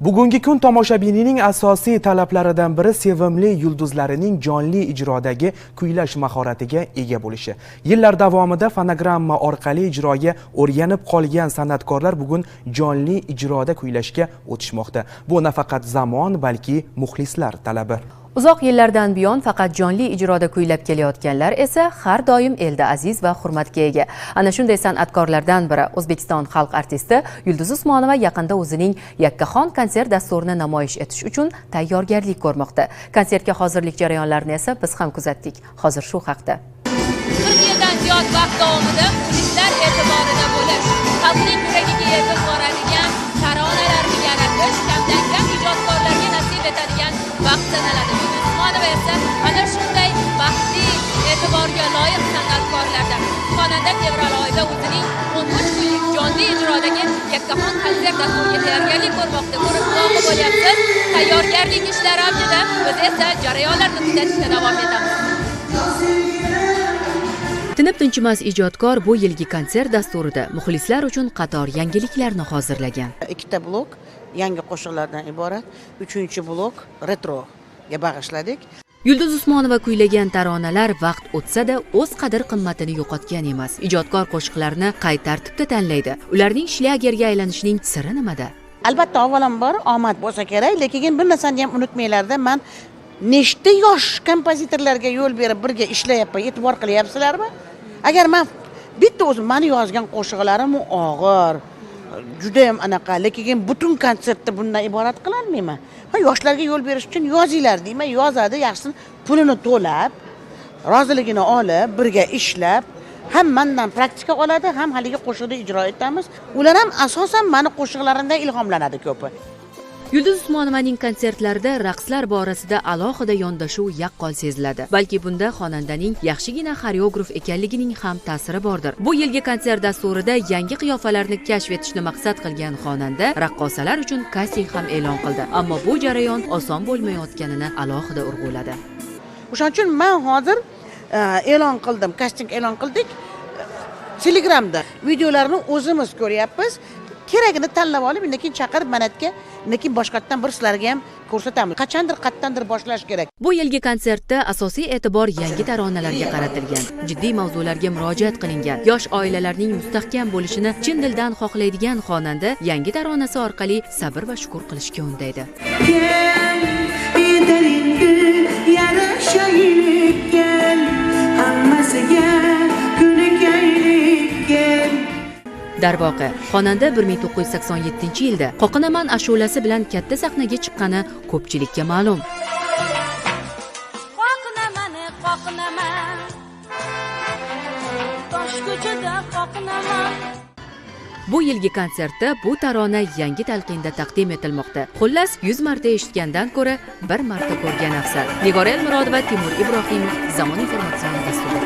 Bugungi kun tomoshabinining asosiy talablaridan biri sevimli yulduzlarining jonli ijrodagi kuylash mahoratiga ega bo'lishi. Yillar davomida fonogramma orqali ijroga o'rganib qolgan san'atkorlar bugun jonli ijroda kuylashga o'tishmoqda. Bu nafaqat zamon, balki muxlislar talabi. Uzoq yillardan buyon faqat jonli ijroda kuylab kelayotganlar esa har doim elda aziz va hurmatga ega. Ana shunday san'atkorlardan biri O'zbekiston xalq artisti Yulduz Usmonova yaqinda o'zining Yakkaxon konsert dasturini namoyish etish uchun tayyorgarlik ko'rmoqda. Konsertga hozirlik jarayonlarini esa biz ham kuzatdik. Hozir shu haqda. 40 yildan ziyod vaqt davomida muxlislar e'tiborida bo'lish, xalqning yuragiga yetib boradigan taronalarni yaratish kamdan kam ijodkorlarga nasib etadigan vaqt sanaladi. E'tiborga loyiq san'atkorlardan. Xonanda fevral oyida o'zining 13 kunlik jonli ijrodagi Yakkaxon konsert dasturiga tayyorgarlik ko'rmoqda. Ko'rib bo'lyapsiz. Tayyorgarlik ishlari avjida, biz esa jarayonlarni kuzatishda davom etamiz. Tinib tinchimas ijodkor bu yilgi konsert dasturida muxlislar uchun qator yangiliklarni hozirlagan. ikkita blok yangi qo'shiqlardan iborat uchinchi blok retroga bag'ishladik Yulduz Usmonova kuylagan taronalar vaqt o'tsa-da o'z qadr-qimmatini yo'qotgan emas. Ijodkor qo'shiqlarni qay tartibda tanlaydi? Ularning shlyagerga aylanishining siri nimada? albatta avvalambor omad bo'lsa kerak lekin bir narsani ham unutmanglarda man nechta yosh kompozitorlarga yo'l berib birga ishlayapman e'tibor qilyapsizlarmi agar man bitta o'zim mani yozgan qo'shiqlarim og'ir judayam anaqa lekin butun konsertni bundan iborat qilolmayman ha yoshlarga yo'l berish uchun yozinglar deyman. Yozadi yaxshisini pulini to'lab roziligini olib birga ishlab ham mandan praktika oladi ham haligi qo'shiqni ijro etamiz. Ular ham asosan mani qo'shiqlarimdan ilhomlanadi ko'pi. Yulduz Usmonovaning konsertlarida raqslar borasida alohida yondashuv yaqqol seziladi. Balki bunda xonandaning yaxshigina xoreograf ekanligining ham ta'siri bordir. Bu yilgi konsert dasturida yangi qiyofalarni kashf etishni maqsad qilgan xonanda raqqosalar uchun kasting ham e'lon qildi. Ammo bu jarayon oson bo'lmayotganini alohida urg'uladi. o'shaning uchun man hozir e, e'lon qildim kasting e'lon qildik telegramda videolarni o'zimiz ko'ryapmiz keragini tanlab olib undan keyin chaqirib mana bu yerga undan keyin boshqatdan bir sizlarga ham ko'rsatamiz qachondir qayerdandir boshlash kerak Bu yilgi konsertda asosiy e'tibor yangi taronalarga qaratilgan. Jiddiy mavzularga murojaat qilingan. Yosh oilalarning mustahkam bo'lishini chin dildan xohlaydigan xonanda yangi taronasi orqali sabr va shukur qilishga undaydi. Darvoqe, xonanda 1987-yilda Qoqinaman ashulasi bilan katta sahnaga chiqqani ko'pchilikka ma'lum. Qoqinaman, qoqinaman. Tosh ko'chada qoqinaman. Bu yilgi konsertda bu tarona yangi talqinda taqdim etilmoqda. Xullas, 100 marta eshitgandan ko'ra bir marta ko'rgan afzal. Nigora Elmurodova, Timur Ibrohimov, Zamon informatsion dasturi.